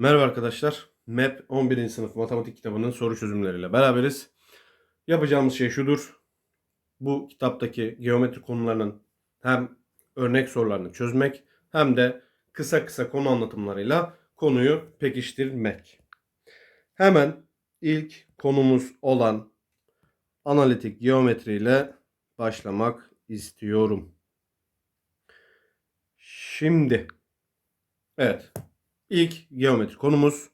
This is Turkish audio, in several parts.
Merhaba arkadaşlar. MAP 11. sınıf matematik kitabının soru çözümleriyle beraberiz. Yapacağımız şey şudur. Bu kitaptaki geometri konularının hem örnek sorularını çözmek hem de kısa kısa konu anlatımlarıyla konuyu pekiştirmek. Hemen ilk konumuz olan analitik geometri ile başlamak istiyorum. Şimdi evet İlk geometri konumuz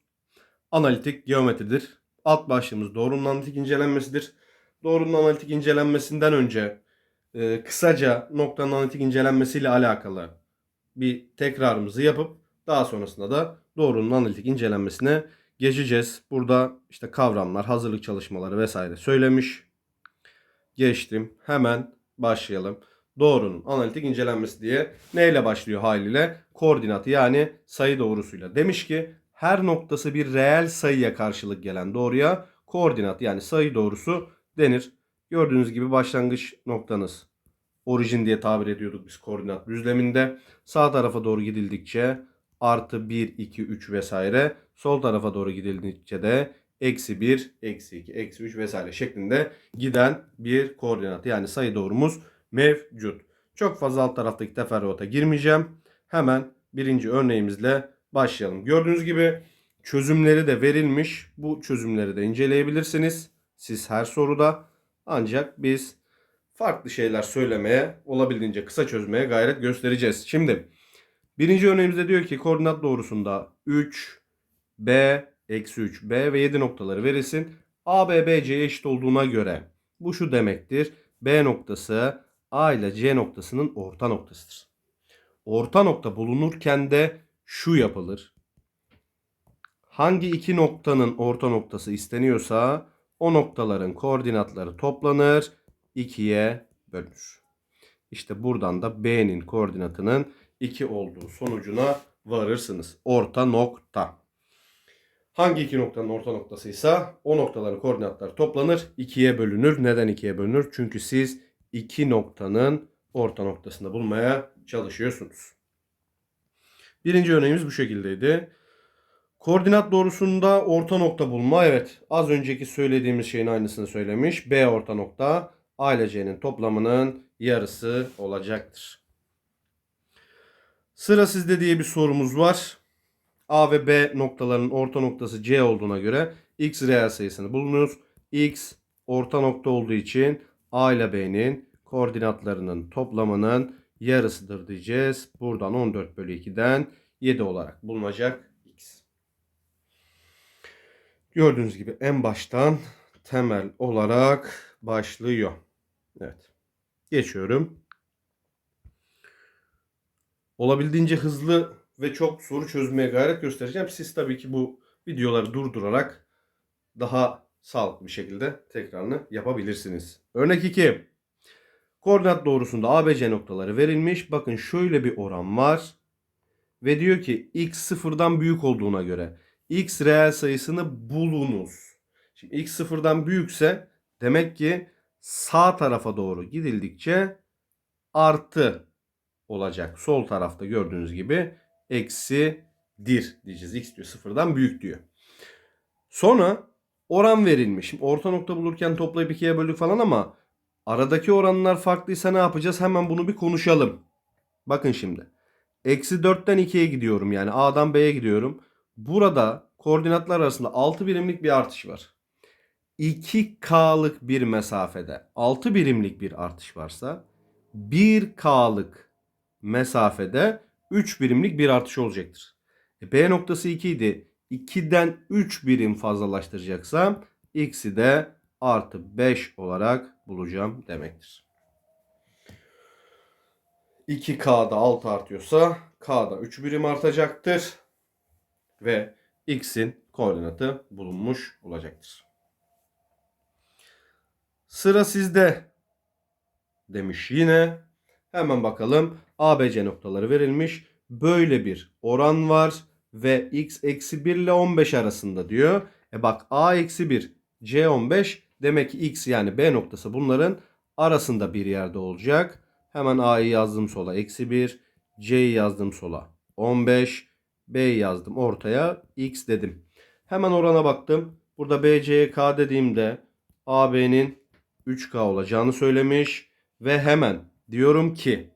analitik geometridir. Alt başlığımız doğrunun analitik incelenmesidir. Doğrunun analitik incelenmesinden önce e, kısaca noktanın analitik incelenmesiyle alakalı bir tekrarımızı yapıp daha sonrasında da doğrunun analitik incelenmesine geçeceğiz. Burada işte kavramlar, hazırlık çalışmaları vesaire söylemiş. Geçtim. Hemen başlayalım doğrunun analitik incelenmesi diye neyle başlıyor haliyle? Koordinatı yani sayı doğrusuyla. Demiş ki her noktası bir reel sayıya karşılık gelen doğruya koordinat yani sayı doğrusu denir. Gördüğünüz gibi başlangıç noktanız orijin diye tabir ediyorduk biz koordinat düzleminde. Sağ tarafa doğru gidildikçe artı 1, 2, 3 vesaire. Sol tarafa doğru gidildikçe de eksi 1, eksi 2, eksi 3 vesaire şeklinde giden bir koordinat. Yani sayı doğrumuz mevcut. Çok fazla alt taraftaki teferruata girmeyeceğim. Hemen birinci örneğimizle başlayalım. Gördüğünüz gibi çözümleri de verilmiş. Bu çözümleri de inceleyebilirsiniz. Siz her soruda. Ancak biz farklı şeyler söylemeye, olabildiğince kısa çözmeye gayret göstereceğiz. Şimdi birinci örneğimizde diyor ki koordinat doğrusunda 3, B, eksi 3, B ve 7 noktaları verilsin. A, B, B, C'ye eşit olduğuna göre bu şu demektir. B noktası A ile C noktasının orta noktasıdır. Orta nokta bulunurken de şu yapılır. Hangi iki noktanın orta noktası isteniyorsa o noktaların koordinatları toplanır, 2'ye bölünür. İşte buradan da B'nin koordinatının 2 olduğu sonucuna varırsınız. Orta nokta. Hangi iki noktanın orta noktasıysa o noktaların koordinatları toplanır, 2'ye bölünür. Neden 2'ye bölünür? Çünkü siz iki noktanın orta noktasını bulmaya çalışıyorsunuz. Birinci örneğimiz bu şekildeydi. Koordinat doğrusunda orta nokta bulma. Evet az önceki söylediğimiz şeyin aynısını söylemiş. B orta nokta A ile C'nin toplamının yarısı olacaktır. Sıra sizde diye bir sorumuz var. A ve B noktalarının orta noktası C olduğuna göre x reel sayısını bulunuz. x orta nokta olduğu için A ile B'nin koordinatlarının toplamının yarısıdır diyeceğiz. Buradan 14 bölü 2'den 7 olarak bulunacak x. Gördüğünüz gibi en baştan temel olarak başlıyor. Evet. Geçiyorum. Olabildiğince hızlı ve çok soru çözmeye gayret göstereceğim. Siz tabii ki bu videoları durdurarak daha sağlıklı bir şekilde tekrarını yapabilirsiniz. Örnek 2. Koordinat doğrusunda ABC noktaları verilmiş. Bakın şöyle bir oran var. Ve diyor ki x sıfırdan büyük olduğuna göre x reel sayısını bulunuz. Şimdi x sıfırdan büyükse demek ki sağ tarafa doğru gidildikçe artı olacak. Sol tarafta gördüğünüz gibi eksi dir diyeceğiz. x diyor sıfırdan büyük diyor. Sonra oran verilmiş. Orta nokta bulurken toplayıp ikiye böldük falan ama aradaki oranlar farklıysa ne yapacağız? Hemen bunu bir konuşalım. Bakın şimdi. Eksi 4'ten 2'ye gidiyorum yani A'dan B'ye gidiyorum. Burada koordinatlar arasında 6 birimlik bir artış var. 2K'lık bir mesafede 6 birimlik bir artış varsa 1K'lık mesafede 3 birimlik bir artış olacaktır. E, B noktası 2 idi. 2'den 3 birim fazlalaştıracaksam x'i de artı 5 olarak bulacağım demektir. 2k'da 6 artıyorsa k'da 3 birim artacaktır. Ve x'in koordinatı bulunmuş olacaktır. Sıra sizde demiş yine. Hemen bakalım. ABC noktaları verilmiş. Böyle bir oran var ve x eksi 1 ile 15 arasında diyor. E bak a eksi 1 c 15 demek ki x yani b noktası bunların arasında bir yerde olacak. Hemen a'yı yazdım sola eksi 1 c'yi yazdım sola 15 B'yi yazdım ortaya. X dedim. Hemen orana baktım. Burada BC'ye K dediğimde AB'nin 3K olacağını söylemiş. Ve hemen diyorum ki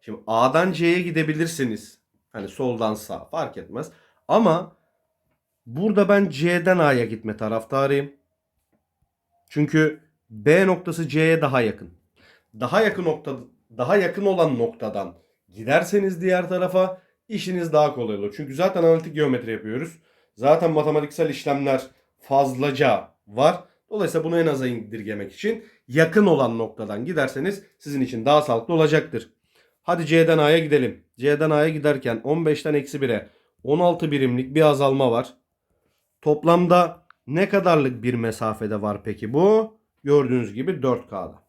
şimdi A'dan C'ye gidebilirsiniz. Hani soldan sağ fark etmez. Ama burada ben C'den A'ya gitme taraftarıyım. Çünkü B noktası C'ye daha yakın. Daha yakın nokta daha yakın olan noktadan giderseniz diğer tarafa işiniz daha kolay olur. Çünkü zaten analitik geometri yapıyoruz. Zaten matematiksel işlemler fazlaca var. Dolayısıyla bunu en aza indirgemek için yakın olan noktadan giderseniz sizin için daha sağlıklı olacaktır. Hadi C'den A'ya gidelim. C'den A'ya giderken 15'ten eksi 1'e 16 birimlik bir azalma var. Toplamda ne kadarlık bir mesafede var peki bu? Gördüğünüz gibi 4K'da.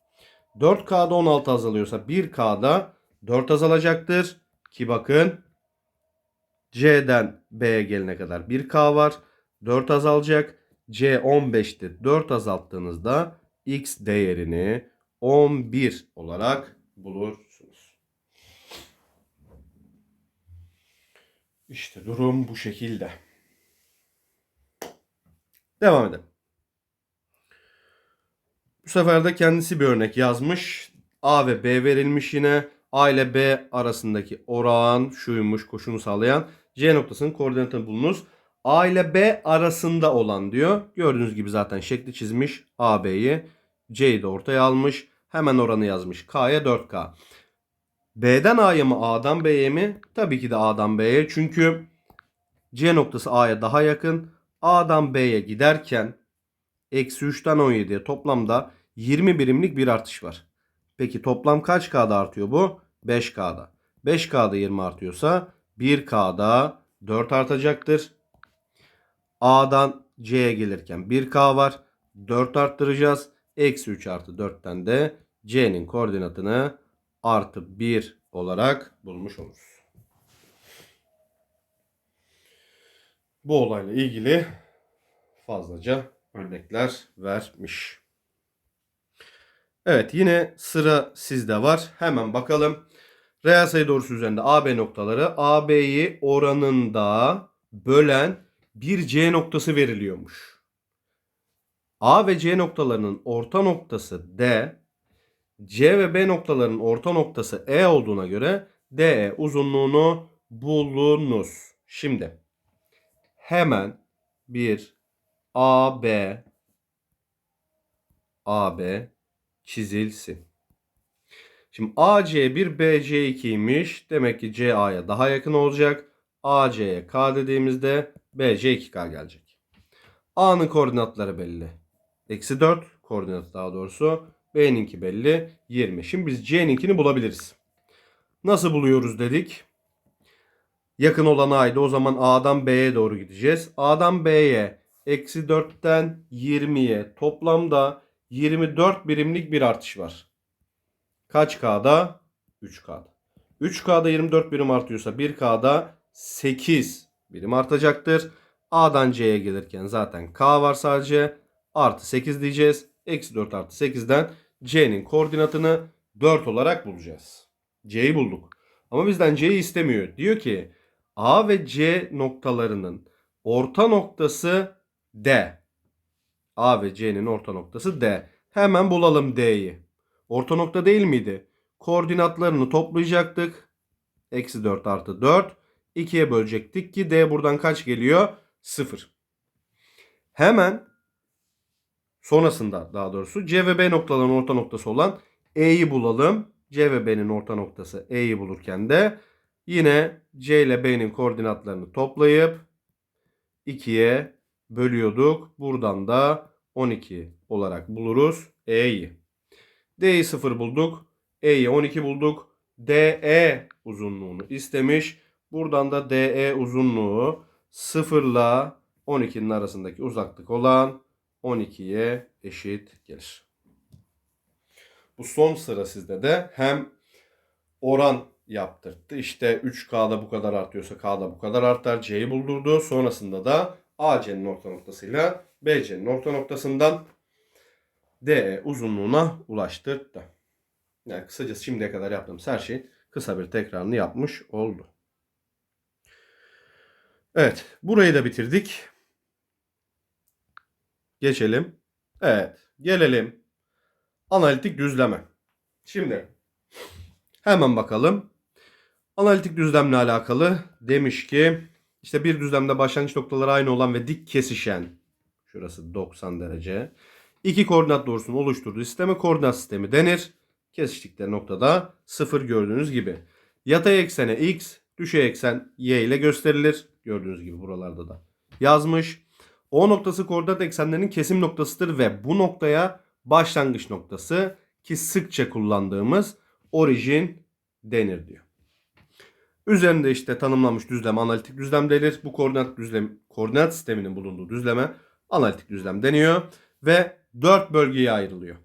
4K'da 16 azalıyorsa 1K'da 4 azalacaktır. Ki bakın C'den B'ye gelene kadar 1K var. 4 azalacak. C 15'ti. 4 azalttığınızda X değerini 11 olarak bulursunuz. İşte durum bu şekilde. Devam edelim. Bu sefer de kendisi bir örnek yazmış. A ve B verilmiş yine. A ile B arasındaki oran şuymuş koşunu sağlayan. C noktasının koordinatını bulunuz. A ile B arasında olan diyor. Gördüğünüz gibi zaten şekli çizmiş AB'yi. C'yi de ortaya almış. Hemen oranı yazmış. K'ya 4K. B'den A'ya mı A'dan B'ye mi? Tabii ki de A'dan B'ye. Çünkü C noktası A'ya daha yakın. A'dan B'ye giderken eksi 3'ten 17'ye toplamda 20 birimlik bir artış var. Peki toplam kaç K'da artıyor bu? 5K'da. 5K'da 20 artıyorsa 1K'da 4 artacaktır. A'dan C'ye gelirken 1K var. 4 arttıracağız. Eksi 3 artı 4'ten de C'nin koordinatını artı 1 olarak bulmuş oluruz. Bu olayla ilgili fazlaca örnekler vermiş. Evet yine sıra sizde var. Hemen bakalım. Reel sayı doğrusu üzerinde AB noktaları AB'yi oranında bölen bir C noktası veriliyormuş. A ve C noktalarının orta noktası D, C ve B noktalarının orta noktası E olduğuna göre DE uzunluğunu bulunuz. Şimdi hemen bir AB AB çizilsin. Şimdi AC1 BC2'ymiş. Demek ki CA'ya daha yakın olacak. AC'ye K dediğimizde BC 2K gelecek. A'nın koordinatları belli. Eksi 4 koordinatı daha doğrusu. B'ninki belli. 20. Şimdi biz C'ninkini bulabiliriz. Nasıl buluyoruz dedik. Yakın olan A'ydı. O zaman A'dan B'ye doğru gideceğiz. A'dan B'ye eksi 4'ten 20'ye toplamda 24 birimlik bir artış var. Kaç K'da? 3K'da. 3K'da 24 birim artıyorsa 1K'da 8 birim artacaktır. A'dan C'ye gelirken zaten K var sadece. Artı 8 diyeceğiz. Eksi 4 artı 8'den C'nin koordinatını 4 olarak bulacağız. C'yi bulduk. Ama bizden C'yi istemiyor. Diyor ki A ve C noktalarının orta noktası D. A ve C'nin orta noktası D. Hemen bulalım D'yi. Orta nokta değil miydi? Koordinatlarını toplayacaktık. Eksi 4 artı 4. 2'ye bölecektik ki D buradan kaç geliyor? 0. Hemen sonrasında daha doğrusu C ve B noktalarının orta noktası olan E'yi bulalım. C ve B'nin orta noktası E'yi bulurken de yine C ile B'nin koordinatlarını toplayıp 2'ye bölüyorduk. Buradan da 12 olarak buluruz E'yi. D'yi 0 bulduk. E'yi 12 bulduk. DE uzunluğunu istemiş. Buradan da DE uzunluğu 0 ile 12'nin arasındaki uzaklık olan 12'ye eşit gelir. Bu son sıra sizde de hem oran yaptırdı. İşte 3K'da bu kadar artıyorsa K'da bu kadar artar. C'yi buldurdu. Sonrasında da AC'nin orta noktasıyla BC'nin orta noktasından DE uzunluğuna ulaştırdı. Yani kısacası şimdiye kadar yaptığımız her şeyin kısa bir tekrarını yapmış oldu. Evet, burayı da bitirdik. Geçelim. Evet, gelelim. Analitik düzleme. Şimdi hemen bakalım. Analitik düzlemle alakalı demiş ki işte bir düzlemde başlangıç noktaları aynı olan ve dik kesişen şurası 90 derece iki koordinat doğrusunun oluşturduğu sisteme koordinat sistemi denir. Kesiştikleri noktada 0 gördüğünüz gibi. Yatay eksene x, düşey eksen y ile gösterilir. Gördüğünüz gibi buralarda da yazmış. O noktası koordinat eksenlerinin kesim noktasıdır ve bu noktaya başlangıç noktası ki sıkça kullandığımız orijin denir diyor. Üzerinde işte tanımlanmış düzlem analitik düzlem denir. Bu koordinat düzlem koordinat sisteminin bulunduğu düzleme analitik düzlem deniyor ve 4 bölgeye ayrılıyor.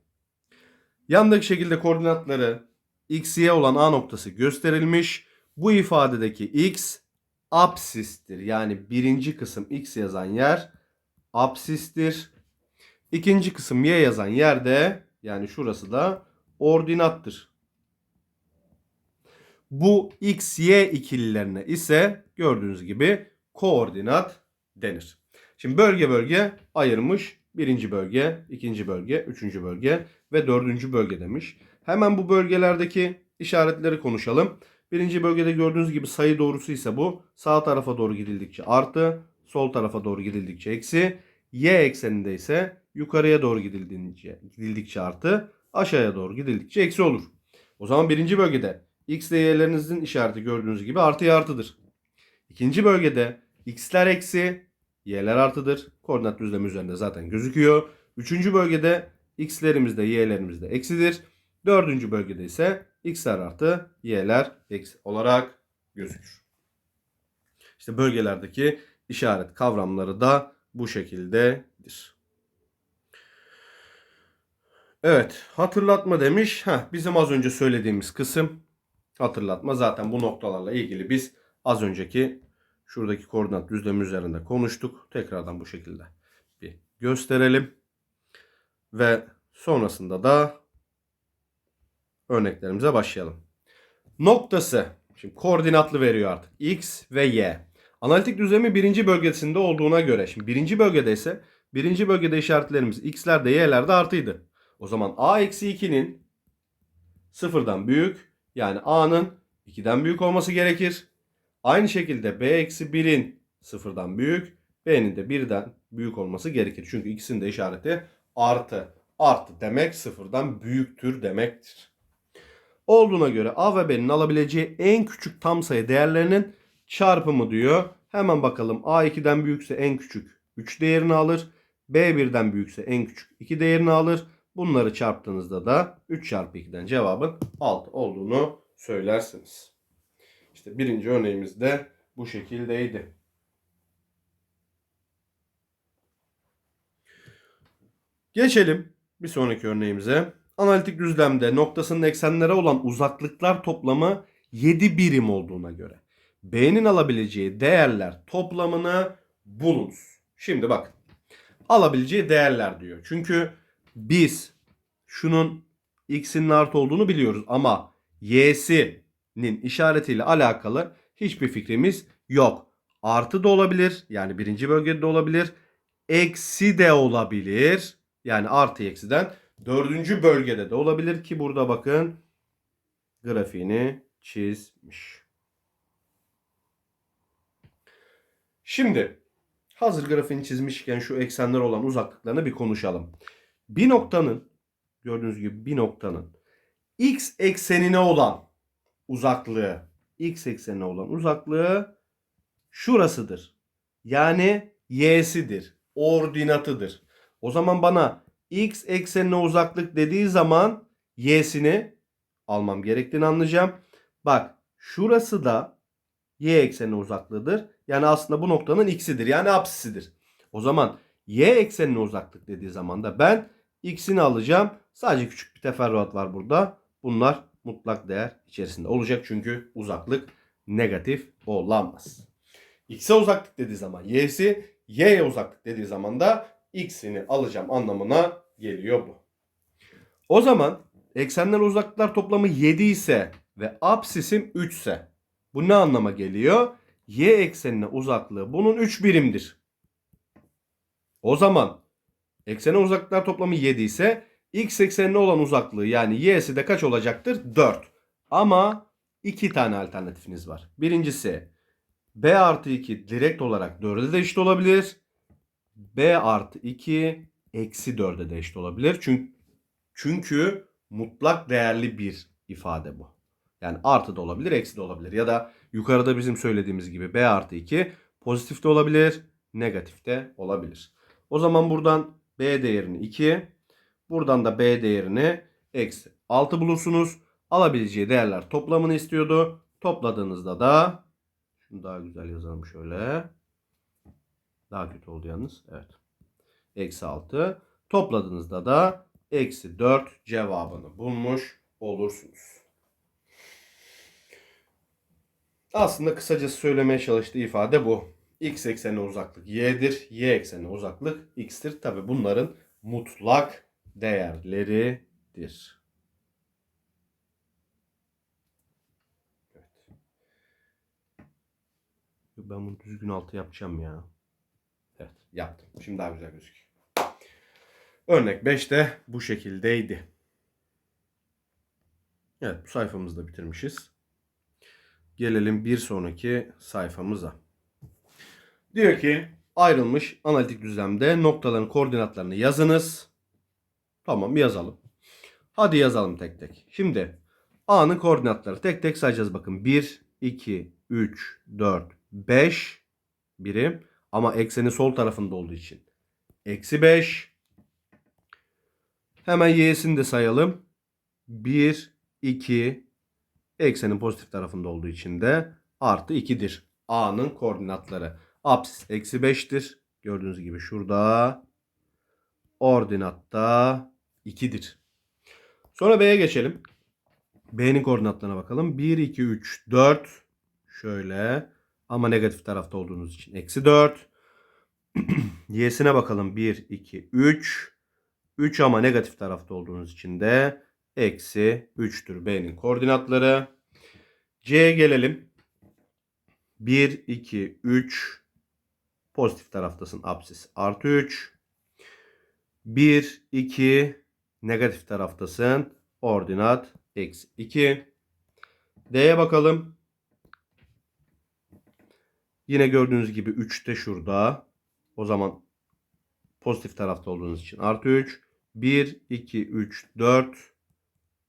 Yandaki şekilde koordinatları x, y olan A noktası gösterilmiş. Bu ifadedeki x apsistir. Yani birinci kısım x yazan yer apsistir. İkinci kısım y yazan yerde yani şurası da ordinattır. Bu x, y ikililerine ise gördüğünüz gibi koordinat denir. Şimdi bölge bölge ayırmış. Birinci bölge, ikinci bölge, üçüncü bölge ve dördüncü bölge demiş. Hemen bu bölgelerdeki işaretleri konuşalım. Birinci bölgede gördüğünüz gibi sayı doğrusu ise bu. Sağ tarafa doğru gidildikçe artı, sol tarafa doğru gidildikçe eksi. Y ekseninde ise yukarıya doğru gidildikçe, gidildikçe artı, aşağıya doğru gidildikçe eksi olur. O zaman birinci bölgede x ile y'lerinizin işareti gördüğünüz gibi artı artıdır. İkinci bölgede x'ler eksi, y'ler artıdır. Koordinat düzlemi üzerinde zaten gözüküyor. Üçüncü bölgede x'lerimiz de y'lerimiz de eksidir. Dördüncü bölgede ise x'ler artı y'ler eksi olarak gözükür. İşte bölgelerdeki işaret kavramları da bu şekildedir. Evet hatırlatma demiş. Heh, bizim az önce söylediğimiz kısım hatırlatma. Zaten bu noktalarla ilgili biz az önceki şuradaki koordinat düzlemi üzerinde konuştuk. Tekrardan bu şekilde bir gösterelim. Ve sonrasında da örneklerimize başlayalım. Noktası. Şimdi koordinatlı veriyor artık. X ve Y. Analitik düzlemi birinci bölgesinde olduğuna göre. Şimdi birinci bölgede ise birinci bölgede işaretlerimiz X'ler de Y'ler de artıydı. O zaman A eksi 2'nin sıfırdan büyük yani A'nın 2'den büyük olması gerekir. Aynı şekilde B eksi 1'in sıfırdan büyük B'nin de 1'den büyük olması gerekir. Çünkü ikisinin de işareti artı. Artı demek sıfırdan büyüktür demektir. Olduğuna göre A ve B'nin alabileceği en küçük tam sayı değerlerinin çarpımı diyor. Hemen bakalım A 2'den büyükse en küçük 3 değerini alır. B 1'den büyükse en küçük 2 değerini alır. Bunları çarptığınızda da 3 çarpı 2'den cevabın 6 olduğunu söylersiniz. İşte birinci örneğimiz de bu şekildeydi. Geçelim bir sonraki örneğimize. Analitik düzlemde noktasının eksenlere olan uzaklıklar toplamı 7 birim olduğuna göre B'nin alabileceği değerler toplamını bulunuz. Şimdi bak alabileceği değerler diyor. Çünkü biz şunun x'inin artı olduğunu biliyoruz ama y'sinin işaretiyle alakalı hiçbir fikrimiz yok. Artı da olabilir yani birinci bölgede de olabilir. Eksi de olabilir. Yani artı eksiden dördüncü bölgede de olabilir ki burada bakın grafiğini çizmiş. Şimdi hazır grafiğini çizmişken şu eksenler olan uzaklıklarını bir konuşalım. Bir noktanın gördüğünüz gibi bir noktanın x eksenine olan uzaklığı x eksenine olan uzaklığı şurasıdır. Yani y'sidir. Ordinatıdır. O zaman bana x eksenine uzaklık dediği zaman y'sini almam gerektiğini anlayacağım. Bak şurası da y eksenine uzaklığıdır. Yani aslında bu noktanın x'idir. Yani apsisidir. O zaman y eksenine uzaklık dediği zaman da ben x'ini alacağım. Sadece küçük bir teferruat var burada. Bunlar mutlak değer içerisinde olacak. Çünkü uzaklık negatif olamaz. X'e uzaklık dediği zaman y'si, y'ye uzaklık dediği zaman da x'ini alacağım anlamına geliyor bu. O zaman eksenler uzaklıklar toplamı 7 ise ve apsisim 3 ise bu ne anlama geliyor? Y eksenine uzaklığı bunun 3 birimdir. O zaman eksene uzaklıklar toplamı 7 ise x eksenine olan uzaklığı yani y'si de kaç olacaktır? 4. Ama iki tane alternatifiniz var. Birincisi b artı 2 direkt olarak 4'e de eşit olabilir. b artı 2 eksi 4'e de eşit olabilir. Çünkü, çünkü mutlak değerli bir ifade bu. Yani artı da olabilir, eksi de olabilir. Ya da yukarıda bizim söylediğimiz gibi b artı 2 pozitif de olabilir, negatif de olabilir. O zaman buradan b değerini 2, buradan da b değerini eksi 6 bulursunuz. Alabileceği değerler toplamını istiyordu. Topladığınızda da şunu daha güzel yazalım şöyle. Daha kötü oldu yalnız. Evet. Eksi 6. Topladığınızda da eksi 4 cevabını bulmuş olursunuz. Aslında kısacası söylemeye çalıştığı ifade bu. X eksenine uzaklık y'dir. Y eksenine uzaklık x'tir. Tabi bunların mutlak değerleridir. Evet. Ben bunu düzgün altı yapacağım ya. Evet yaptım. Şimdi daha güzel gözüküyor. Örnek 5 de bu şekildeydi. Evet bu sayfamızı da bitirmişiz. Gelelim bir sonraki sayfamıza. Diyor ki ayrılmış analitik düzlemde noktaların koordinatlarını yazınız. Tamam yazalım. Hadi yazalım tek tek. Şimdi A'nın koordinatları tek tek sayacağız bakın. 1, 2, 3, 4, 5 birim. Ama ekseni sol tarafında olduğu için. Eksi 5. Hemen y'sini de sayalım. 1, 2, eksenin pozitif tarafında olduğu için de artı 2'dir. A'nın koordinatları. Apsis eksi 5'tir. Gördüğünüz gibi şurada. Ordinatta 2'dir. Sonra B'ye geçelim. B'nin koordinatlarına bakalım. 1, 2, 3, 4. Şöyle. Ama negatif tarafta olduğunuz için eksi 4. Y'sine bakalım. 1, 2, 3. 3 ama negatif tarafta olduğunuz için de eksi 3'tür B'nin koordinatları. C'ye gelelim. 1, 2, 3. Pozitif taraftasın apsis artı 3. 1, 2. Negatif taraftasın. Ordinat eksi 2. D'ye bakalım. Yine gördüğünüz gibi 3 de şurada. O zaman pozitif tarafta olduğunuz için artı 3. 1, 2, 3, 4.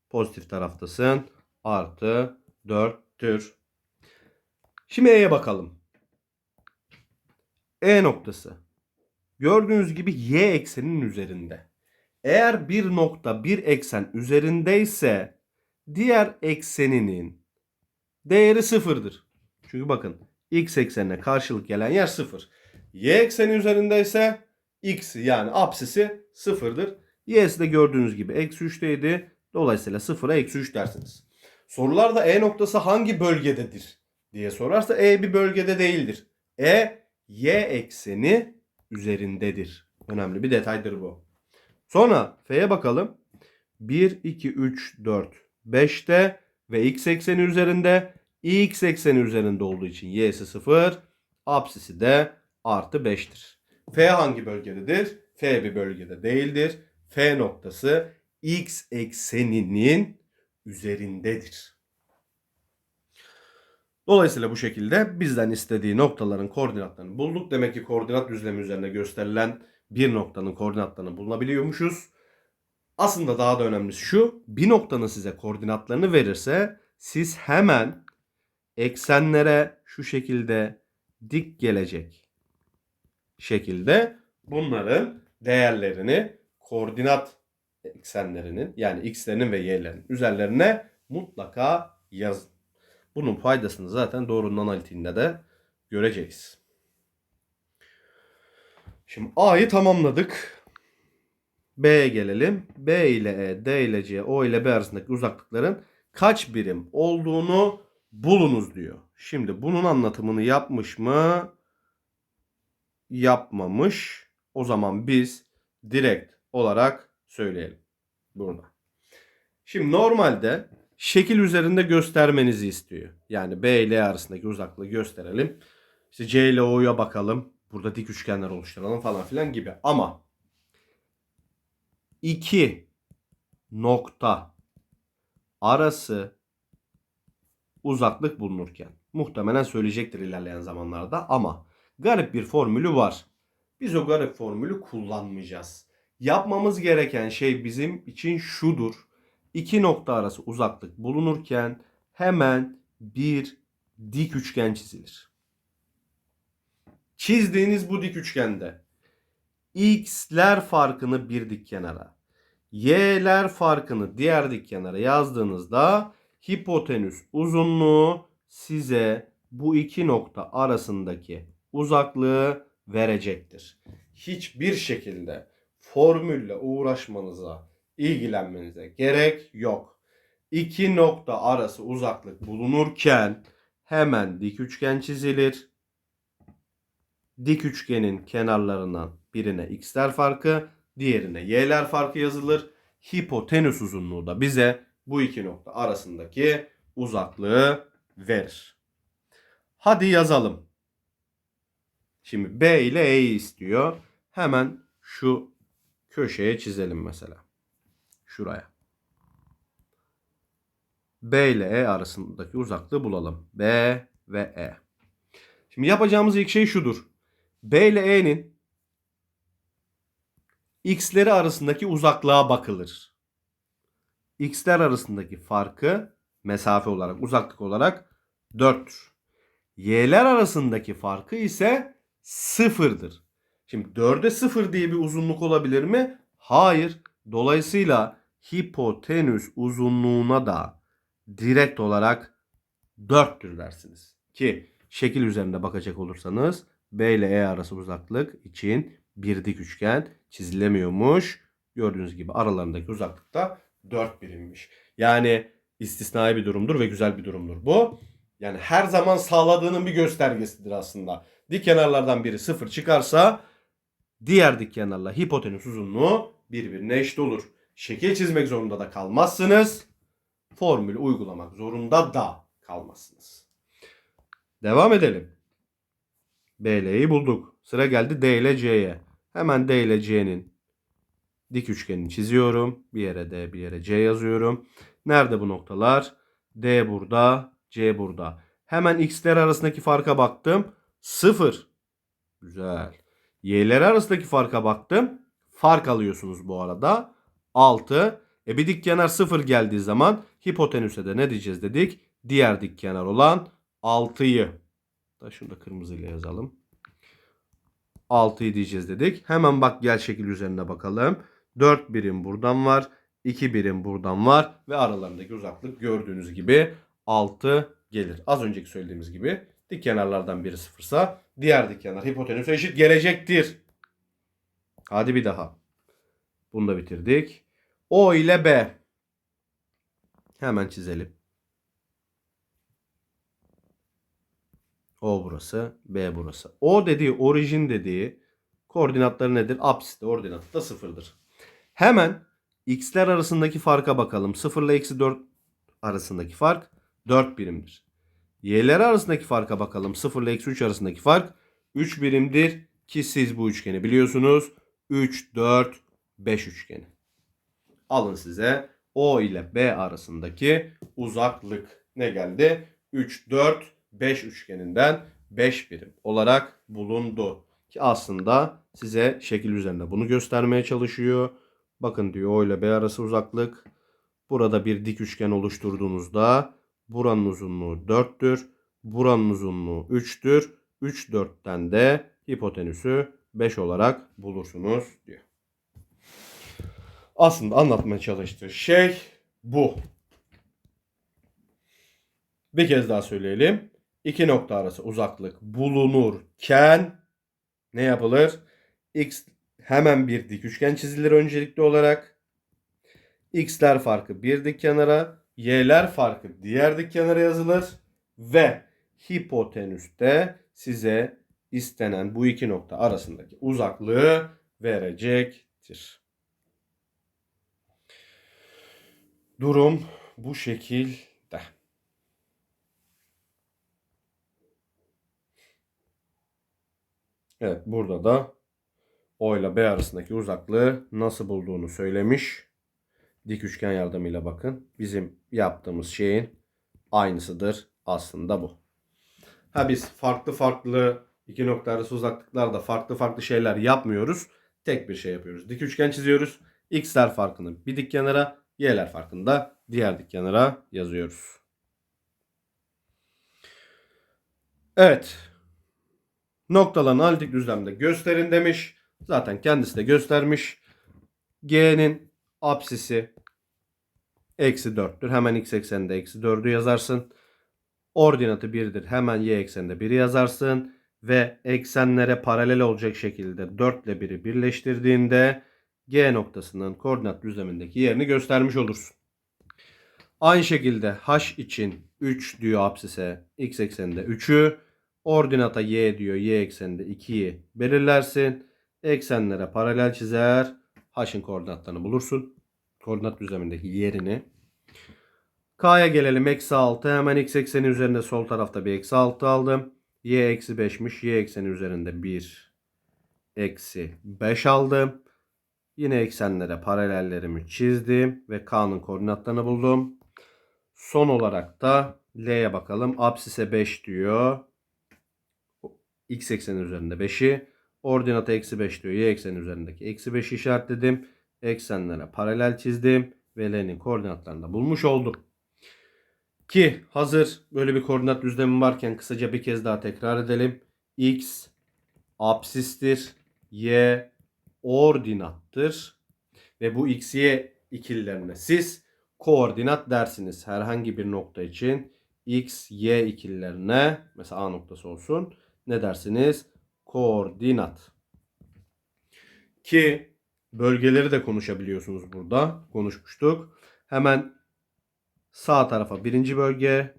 Pozitif taraftasın. Artı 4'tür. Şimdi E'ye bakalım. E noktası. Gördüğünüz gibi y ekseninin üzerinde. Eğer bir nokta bir eksen üzerindeyse diğer ekseninin değeri sıfırdır. Çünkü bakın x eksenine karşılık gelen yer sıfır. Y ekseni üzerindeyse x yani apsisi sıfırdır. Y'si de gördüğünüz gibi eksi 3'teydi. Dolayısıyla sıfıra eksi 3 dersiniz. Sorularda E noktası hangi bölgededir diye sorarsa E bir bölgede değildir. E y ekseni üzerindedir. Önemli bir detaydır bu. Sonra F'ye bakalım. 1, 2, 3, 4, 5'te ve x ekseni üzerinde. x ekseni üzerinde olduğu için y'si 0. Apsisi de artı 5'tir. F hangi bölgededir? F bir bölgede değildir. F noktası x ekseninin üzerindedir. Dolayısıyla bu şekilde bizden istediği noktaların koordinatlarını bulduk. Demek ki koordinat düzlemi üzerinde gösterilen bir noktanın koordinatlarını bulunabiliyormuşuz. Aslında daha da önemlisi şu. Bir noktanın size koordinatlarını verirse siz hemen eksenlere şu şekilde dik gelecek şekilde bunların değerlerini koordinat eksenlerinin yani x'lerin ve y'lerin üzerlerine mutlaka yazın. Bunun faydasını zaten doğrunun analitiğinde de göreceğiz. Şimdi A'yı tamamladık. B'ye gelelim. B ile E, D ile C, O ile B arasındaki uzaklıkların kaç birim olduğunu bulunuz diyor. Şimdi bunun anlatımını yapmış mı? Yapmamış. O zaman biz direkt olarak söyleyelim. Burada. Şimdi normalde şekil üzerinde göstermenizi istiyor. Yani B ile arasındaki uzaklığı gösterelim. İşte C ile O'ya bakalım. Burada dik üçgenler oluşturalım falan filan gibi. Ama iki nokta arası uzaklık bulunurken muhtemelen söyleyecektir ilerleyen zamanlarda ama garip bir formülü var. Biz o garip formülü kullanmayacağız. Yapmamız gereken şey bizim için şudur. İki nokta arası uzaklık bulunurken hemen bir dik üçgen çizilir. Çizdiğiniz bu dik üçgende x'ler farkını bir dik kenara, y'ler farkını diğer dik kenara yazdığınızda hipotenüs uzunluğu size bu iki nokta arasındaki uzaklığı verecektir. Hiçbir şekilde formülle uğraşmanıza, ilgilenmenize gerek yok. İki nokta arası uzaklık bulunurken hemen dik üçgen çizilir. Dik üçgenin kenarlarından birine x'ler farkı, diğerine y'ler farkı yazılır. Hipotenüs uzunluğu da bize bu iki nokta arasındaki uzaklığı verir. Hadi yazalım. Şimdi B ile E'yi istiyor. Hemen şu köşeye çizelim mesela. Şuraya. B ile E arasındaki uzaklığı bulalım. B ve E. Şimdi yapacağımız ilk şey şudur. B ile E'nin x'leri arasındaki uzaklığa bakılır. x'ler arasındaki farkı mesafe olarak, uzaklık olarak 4'tür. y'ler arasındaki farkı ise 0'dır. Şimdi 4'e 0 diye bir uzunluk olabilir mi? Hayır. Dolayısıyla hipotenüs uzunluğuna da direkt olarak 4'tür dersiniz. Ki şekil üzerinde bakacak olursanız B ile E arası uzaklık için bir dik üçgen çizilemiyormuş. Gördüğünüz gibi aralarındaki uzaklık da 4 birimmiş. Yani istisnai bir durumdur ve güzel bir durumdur bu. Yani her zaman sağladığının bir göstergesidir aslında. Dik kenarlardan biri 0 çıkarsa diğer dik kenarla hipotenüs uzunluğu birbirine eşit olur. Şekil çizmek zorunda da kalmazsınız. Formülü uygulamak zorunda da kalmazsınız. Devam edelim. B ile E'yi bulduk. Sıra geldi D ile C'ye. Hemen D ile C'nin dik üçgenini çiziyorum. Bir yere D, bir yere C yazıyorum. Nerede bu noktalar? D burada, C burada. Hemen x'ler arasındaki farka baktım. 0. Güzel. Y'ler arasındaki farka baktım. Fark alıyorsunuz bu arada. 6. E bir dik kenar 0 geldiği zaman hipotenüse de ne diyeceğiz dedik? Diğer dik kenar olan 6'yı. Da şunu da kırmızıyla yazalım. 6'yı diyeceğiz dedik. Hemen bak gel şekil üzerine bakalım. 4 birim buradan var. 2 birim buradan var. Ve aralarındaki uzaklık gördüğünüz gibi 6 gelir. Az önceki söylediğimiz gibi dik kenarlardan biri sıfırsa diğer dik kenar hipotenüse eşit gelecektir. Hadi bir daha. Bunu da bitirdik. O ile B. Hemen çizelim. O burası, B burası. O dediği, orijin dediği koordinatları nedir? Apsiste ordinatı da sıfırdır. Hemen x'ler arasındaki farka bakalım. 0 ile eksi 4 arasındaki fark 4 birimdir. Y'ler arasındaki farka bakalım. 0 ile eksi 3 arasındaki fark 3 birimdir. Ki siz bu üçgeni biliyorsunuz. 3, 4, 5 üçgeni. Alın size O ile B arasındaki uzaklık ne geldi? 3, 4, 5 üçgeninden 5 birim olarak bulundu. Ki aslında size şekil üzerinde bunu göstermeye çalışıyor. Bakın diyor O ile B arası uzaklık. Burada bir dik üçgen oluşturduğunuzda buranın uzunluğu 4'tür. Buranın uzunluğu 3'tür. 3 4'ten de hipotenüsü 5 olarak bulursunuz diyor. Aslında anlatmaya çalıştığı şey bu. Bir kez daha söyleyelim. İki nokta arası uzaklık bulunurken ne yapılır? X hemen bir dik üçgen çizilir öncelikli olarak. X'ler farkı bir dik kenara, Y'ler farkı diğer dik kenara yazılır ve hipotenüste size istenen bu iki nokta arasındaki uzaklığı verecektir. Durum bu şekilde. Evet burada da O ile B arasındaki uzaklığı nasıl bulduğunu söylemiş. Dik üçgen yardımıyla bakın. Bizim yaptığımız şeyin aynısıdır aslında bu. Ha biz farklı farklı iki nokta arası uzaklıklarda farklı farklı şeyler yapmıyoruz. Tek bir şey yapıyoruz. Dik üçgen çiziyoruz. X'ler farkını bir dik kenara, Y'ler farkını da diğer dik kenara yazıyoruz. Evet. Noktaların analitik düzlemde gösterin demiş. Zaten kendisi de göstermiş. G'nin apsisi eksi 4'tür. Hemen x ekseninde eksi 4'ü yazarsın. Ordinatı 1'dir. Hemen y ekseninde 1'i yazarsın. Ve eksenlere paralel olacak şekilde 4 ile 1'i birleştirdiğinde G noktasının koordinat düzlemindeki yerini göstermiş olursun. Aynı şekilde h için 3 diyor apsise x ekseninde 3'ü. Ordinata y diyor y ekseninde 2'yi belirlersin. Eksenlere paralel çizer. H'ın koordinatlarını bulursun. Koordinat düzlemindeki yerini. K'ya gelelim. Eksi 6. Hemen x ekseni üzerinde sol tarafta bir eksi 6 aldım. Y eksi 5'miş. Y ekseni üzerinde 1 eksi 5 aldım. Yine eksenlere paralellerimi çizdim ve K'nın koordinatlarını buldum. Son olarak da L'ye bakalım. Apsise 5 diyor. X ekseni üzerinde 5'i. Ordinata eksi 5 diyor. Y ekseni üzerindeki eksi 5'i işaretledim. Eksenlere paralel çizdim. Ve L'nin koordinatlarını da bulmuş oldum. Ki hazır böyle bir koordinat düzlemi varken kısaca bir kez daha tekrar edelim. X apsistir. Y ordinattır. Ve bu x, y ikililerine siz koordinat dersiniz. Herhangi bir nokta için x, y ikililerine mesela A noktası olsun. Ne dersiniz? Koordinat. Ki bölgeleri de konuşabiliyorsunuz burada. Konuşmuştuk. Hemen sağ tarafa birinci bölge,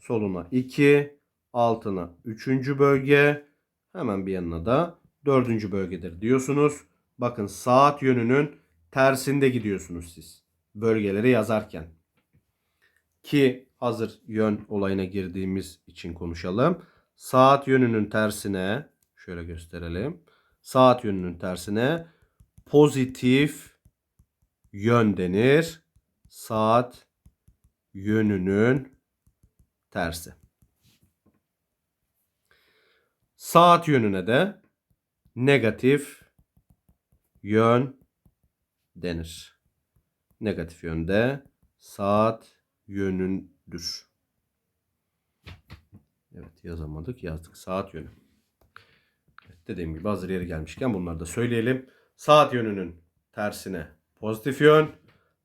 soluna 2, altına üçüncü bölge, hemen bir yanına da dördüncü bölgedir diyorsunuz. Bakın saat yönünün tersinde gidiyorsunuz siz. Bölgeleri yazarken. Ki hazır yön olayına girdiğimiz için konuşalım. Saat yönünün tersine şöyle gösterelim. Saat yönünün tersine pozitif yön denir. Saat yönünün tersi. Saat yönüne de negatif yön denir. Negatif yönde saat yönündür. Evet yazamadık yazdık saat yönü. Evet, dediğim gibi hazır yeri gelmişken bunları da söyleyelim. Saat yönünün tersine pozitif yön,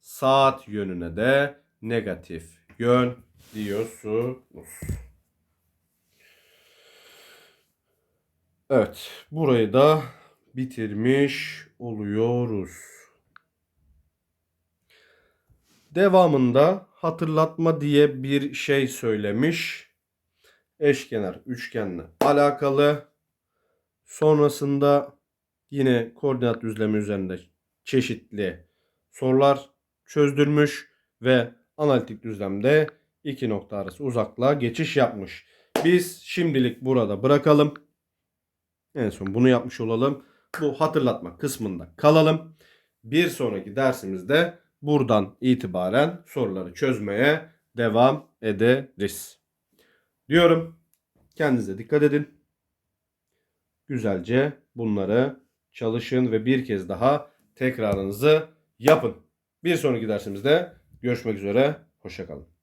saat yönüne de negatif yön diyorsunuz. Evet, burayı da bitirmiş oluyoruz. Devamında hatırlatma diye bir şey söylemiş. Eşkenar üçgenle alakalı. Sonrasında yine koordinat düzlemi üzerinde çeşitli sorular çözdürmüş ve analitik düzlemde iki nokta arası uzaklığa geçiş yapmış. Biz şimdilik burada bırakalım. En son bunu yapmış olalım. Bu hatırlatma kısmında kalalım. Bir sonraki dersimizde buradan itibaren soruları çözmeye devam ederiz. Diyorum. Kendinize dikkat edin. Güzelce bunları çalışın ve bir kez daha tekrarınızı yapın. Bir sonraki dersimizde görüşmek üzere. Hoşçakalın.